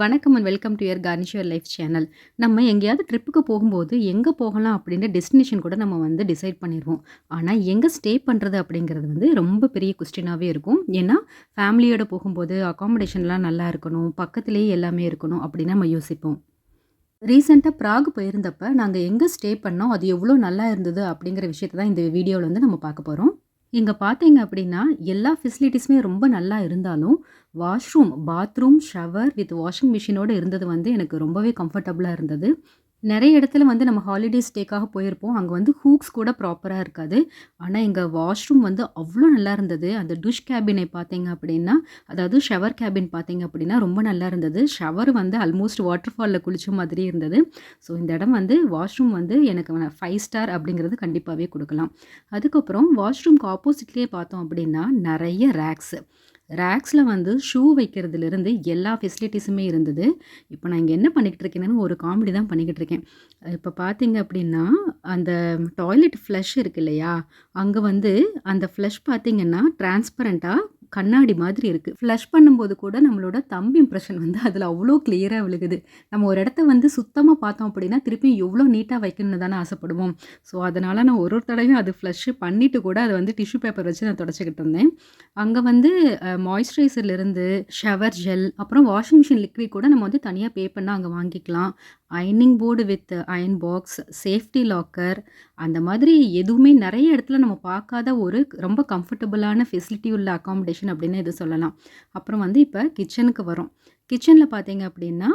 வணக்கம் and welcome to ear garnish your life channel நம்ம எங்கேயாவது ட்ரிப்புக்கு போகும்போது எங்கே போகலாம் அப்படின்ற டெஸ்டினேஷன் கூட நம்ம வந்து டிசைட் பண்ணிடுவோம் ஆனால் எங்கே ஸ்டே பண்ணுறது அப்படிங்கிறது வந்து ரொம்ப பெரிய கொஸ்டினாகவே இருக்கும். ஏன்னா ஃபேமிலியோட போகும்போது அகாமடேஷன்லாம் நல்லா இருக்கணும் பக்கத்துலேயே எல்லாமே இருக்கணும் அப்படின்னு நம்ம யோசிப்போம். ரீசெண்டாக ப்ராக் போயிருந்தப்ப நாங்கள் எங்கே ஸ்டே பண்ணோம் அது எவ்வளோ நல்லா இருந்தது அப்படிங்கிற விஷயத்தை தான் இந்த வீடியோவில் வந்து நம்ம பார்க்க போகிறோம் இங்கே பார்த்தீங்க அப்படின்னா எல்லா ஃபெசிலிட்டிஸுமே ரொம்ப நல்லா இருந்தாலும் washroom bathroom shower with washing மிஷினோடு இருந்தது வந்து எனக்கு ரொம்பவே கம்ஃபர்டபுளாக இருந்தது. நிறைய இடத்துல வந்து நம்ம ஹாலிடே ஸ்டேக்காக போயிருப்போம். அங்கே வந்து ஹூக்ஸ் கூட ப்ராப்பராக இருக்காது. ஆனால் எங்கள் வாஷ்ரூம் வந்து அவ்வளோ நல்லா இருந்தது. அந்த டுஷ் கேபினை பார்த்தீங்க அப்படின்னா அதாவது ஷவர் கேபின் பார்த்தீங்க அப்படின்னா ரொம்ப நல்லா இருந்தது. ஷவர் வந்து ஆல்மோஸ்ட் வாட்டர் ஃபாலில் குளிச்ச மாதிரி இருந்தது. ஸோ இந்த இடம் வந்து வாஷ்ரூம் வந்து எனக்கு ஃபைவ் ஸ்டார் அப்படிங்கிறது கண்டிப்பாகவே கொடுக்கலாம். அதுக்கப்புறம் வாஷ்ரூம்க்கு ஆப்போசிட்லேயே பார்த்தோம் அப்படின்னா நிறைய ரேக்ஸு ரேக்ஸில் வந்து ஷூ வைக்கிறதுலேருந்து எல்லா ஃபெசிலிட்டிஸுமே இருந்தது. இப்போ நான் இங்கே என்ன பண்ணிக்கிட்டு இருக்கேன்னு ஒரு காமெடி தான் பண்ணிக்கிட்டு இருக்கேன். இப்போ பார்த்தீங்க அப்படின்னா அந்த டாய்லெட் ஃப்ளஷ் இருக்கு இல்லையா? அங்கே வந்து அந்த ஃப்ளஷ் பார்த்தீங்கன்னா டிரான்ஸ்பரண்ட்டாக கண்ணாடி மாதிரி இருக்குது ஃப்ளஷ் பண்ணும்போது கூட நம்மளோட தம்பி இம்ப்ரெஷன் வந்து அதில் அவ்வளோ கிளியராக விழுகுது. நம்ம ஒரு இடத்த வந்து சுத்தமாக பார்த்தோம் அப்படின்னா திருப்பியும் எவ்வளோ நீட்டாக வைக்கணும்னு தானே ஆசைப்படுவோம். ஸோ அதனால் நான் ஒரு ஒரு தடவையும் அது ஃப்ளஷ் பண்ணிவிட்டு கூட அதை வந்து டிஷ்யூ பேப்பர் வச்சு நான் தொடச்சிக்கிட்டு இருந்தேன். அங்கே வந்து மாய்ஸ்சரைசர்லேருந்து ஷவர் ஜெல் அப்புறம் வாஷிங் மிஷின் லிக்விட் கூட நம்ம வந்து தனியாக பே பண்ணால் அங்கே வாங்கிக்கலாம். அயனிங் board with iron box safety locker அந்த மாதிரி எதுவுமே நிறைய இடத்துல நம்ம பார்க்காத ஒரு ரொம்ப கம்ஃபர்டபுளான ஃபெசிலிட்டி உள்ள அக்காமடேஷன் அப்படின்னு இது சொல்லலாம். அப்புறம் வந்து இப்போ கிச்சனுக்கு வரும் கிச்சனில் பார்த்தீங்க அப்படின்னா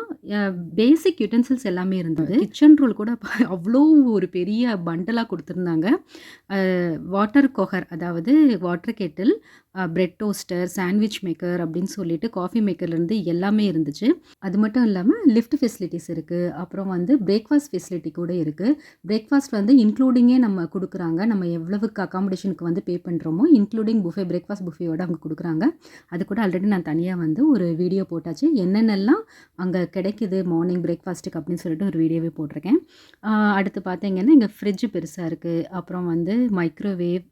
பேசிக் யூட்டன்சில்ஸ் எல்லாமே இருந்தது. கிச்சன் ரூல் கூட அவ்வளோ ஒரு பெரிய பண்டலாக கொடுத்துருந்தாங்க. வாட்டர் கொஹர் அதாவது water kettle bread toaster sandwich maker அப்படின்னு சொல்லிட்டு காஃபி மேக்கர்லேருந்து எல்லாமே இருந்துச்சு. அது மட்டும் இல்லாமல் லிஃப்ட் ஃபெசிலிட்டிஸ் இருக்குது அப்புறம் வந்து பிரேக்ஃபாஸ்ட் ஃபெசிலிட்டி கூட இருக்குது பிரேக்ஃபாஸ்ட் வந்து இன்க்ளூடிங்கே நம்ம கொடுக்குறாங்க. நம்ம எவ்வளவுக்கு அக்காமடேஷனுக்கு வந்து பே பண்ணுறோமோ இன்க்ளூடிங் புஃபே பிரேக்ஃபாஸ்ட் புஃபேயோட அவங்க கொடுக்குறாங்க. அது கூட ஆல்ரெடி நான் தனியாக வந்து ஒரு வீடியோ போட்டாச்சு. என்னென்னலாம் அங்கே கிடைக்குது மார்னிங் பிரேக்ஃபாஸ்ட்டுக்கு அப்படின்னு சொல்லிட்டு ஒரு வீடியோவே போட்டிருக்கேன். அடுத்து பார்த்தீங்கன்னா இங்கே ஃப்ரிட்ஜ் பெருசாக இருக்குது அப்புறம் வந்து மைக்ரோவேவ்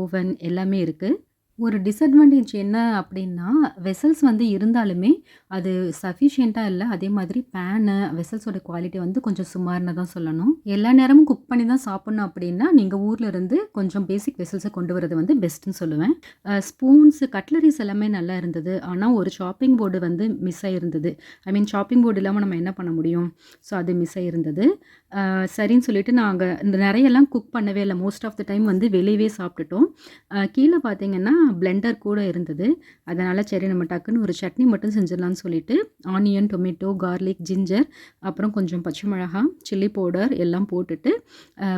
ஓவன் எல்லாமே இருக்குது ஒரு டிஸ்அட்வான்டேஜ் என்ன அப்படின்னா வெசல்ஸ் வந்து இருந்தாலுமே அது சஃபிஷியண்ட்டாக இல்லை. அதே மாதிரி பேனு வெசல்ஸோட குவாலிட்டி வந்து கொஞ்சம் சுமார்னு தான் சொல்லணும். எல்லா நேரமும் குக் பண்ணி தான் சாப்பிட்ணும் அப்படின்னா நீங்கள் ஊரில் இருந்து கொஞ்சம் பேசிக் வெசல்ஸை கொண்டு வரது வந்து பெஸ்ட்டுன்னு சொல்லுவேன். ஸ்பூன்ஸு கட்லரிஸ் எல்லாமே நல்லா இருந்தது. ஆனால் ஒரு ஷாப்பிங் போர்டு வந்து மிஸ் ஆகிருந்தது ஐ மீன் ஷாப்பிங் போர்டு இல்லாமல் நம்ம என்ன பண்ண முடியும்? ஸோ அது மிஸ் ஆகிருந்தது சரின்னு சொல்லிட்டு நாங்கள் இந்த நிறையெல்லாம் குக் பண்ணவே இல்லை. மோஸ்ட் ஆஃப் த டைம் வந்து வெளியவே சாப்பிட்டுட்டோம். கீழே பார்த்தீங்கன்னா பிளெண்டர் கூட இருந்தது. அதனால் சரி நம்ம டக்குன்னு ஒரு சட்னி மட்டும் செஞ்சிடலாம்னு சொல்லிட்டு ஆனியன் டொமேட்டோ கார்லிக் ஜிஞ்சர் அப்புறம் கொஞ்சம் பச்சை மிளகா சில்லி பவுடர் எல்லாம் போட்டுட்டு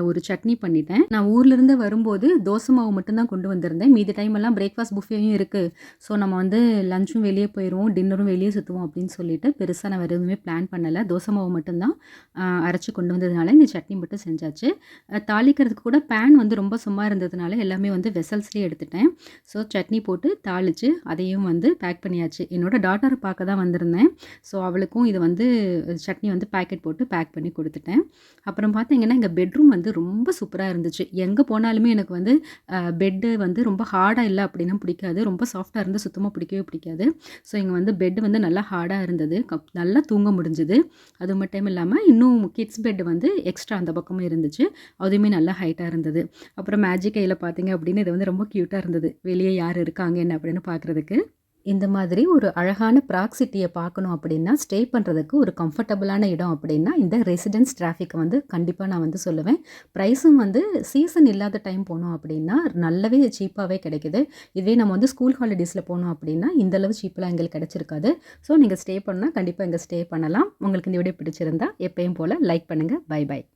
ஒரு சட்னி பண்ணிட்டேன். நான் ஊர்லேருந்து வரும்போது தோசை மாவு மட்டும்தான் கொண்டு வந்திருந்தேன். மீதி டைம் எல்லாம் பிரேக்ஃபாஸ்ட் புஃபேயும் இருக்குது ஸோ நம்ம வந்து லஞ்சும் வெளியே போயிடுவோம் டின்னரும் வெளியே சுற்றுவோம் அப்படின்னு சொல்லிட்டு பெருசாக நான் வேறு எதுவுமே பிளான் பண்ணலை. தோசை மாவு மட்டும்தான் அரைச்சி கொண்டு வந்ததுனால இந்த சட்னி மட்டும் செஞ்சாச்சு. தாளிக்கிறதுக்கு கூட பேன் வந்து ரொம்ப சும்மா இருந்ததுனால எல்லாமே வந்து வெசல்ஸ்லேயே எடுத்துட்டேன். ஸோ ஸோ சட்னி போட்டு தாளித்து அதையும் வந்து பேக் பண்ணியாச்சு. என்னோடய டாட்டரை பார்க்க தான் வந்திருந்தேன். ஸோ அவளுக்கும் இது வந்து சட்னி வந்து பேக்கெட் போட்டு பேக் பண்ணி கொடுத்துட்டேன். அப்புறம் பார்த்தீங்கன்னா எங்கள் பெட்ரூம் வந்து ரொம்ப சூப்பராக இருந்துச்சு. எங்கே போனாலுமே எனக்கு வந்து பெட்டு வந்து ரொம்ப ஹார்டாக இல்லை அப்படின்னா பிடிக்காது. ரொம்ப சாஃப்டாக இருந்து சுத்தமாக பிடிக்கவே பிடிக்காது. ஸோ இங்கே வந்து பெட்டு வந்து நல்லா ஹார்டாக இருந்தது. நல்லா தூங்க முடிஞ்சுது. அது மட்டும் இல்லாமல் இன்னும் கிட்ஸ் பெட் வந்து எக்ஸ்ட்ரா அந்த பக்கமும் இருந்துச்சு. அதுவுமே நல்லா ஹைட்டாக இருந்தது. அப்புறம் மேஜிக் கையில் பார்த்தீங்க அப்படின்னு இது வந்து ரொம்ப க்யூட்டாக இருந்தது. வெளியே யார் இருக்காங்க என்ன அப்படின்னு பார்க்குறதுக்கு இந்த மாதிரி ஒரு அழகான ப்ராக் சிட்டியை பார்க்கணும் அப்படின்னா ஸ்டே பண்ணுறதுக்கு ஒரு கம்ஃபர்டபுளான இடம் அப்படின்னா இந்த ரெசிடென்ஸ் டிராஃபிக்கை வந்து கண்டிப்பாக நான் வந்து சொல்லுவேன். ப்ரைஸும் வந்து சீசன் இல்லாத டைம் போனோம் அப்படின்னா நல்லாவே சீப்பாகவே கிடைக்குது. இதே நம்ம வந்து ஸ்கூல் ஹாலிடேஸில் போனோம் அப்படின்னா இந்தளவு சீப்பெலாம் எங்களுக்கு கிடச்சிருக்காது. ஸோ நீங்கள் ஸ்டே பண்ணால் கண்டிப்பாக இங்கே ஸ்டே பண்ணலாம். உங்களுக்கு இந்த வீடியோ பிடிச்சிருந்தா எப்பயும் போல் லைக் பண்ணுங்கள் பை பை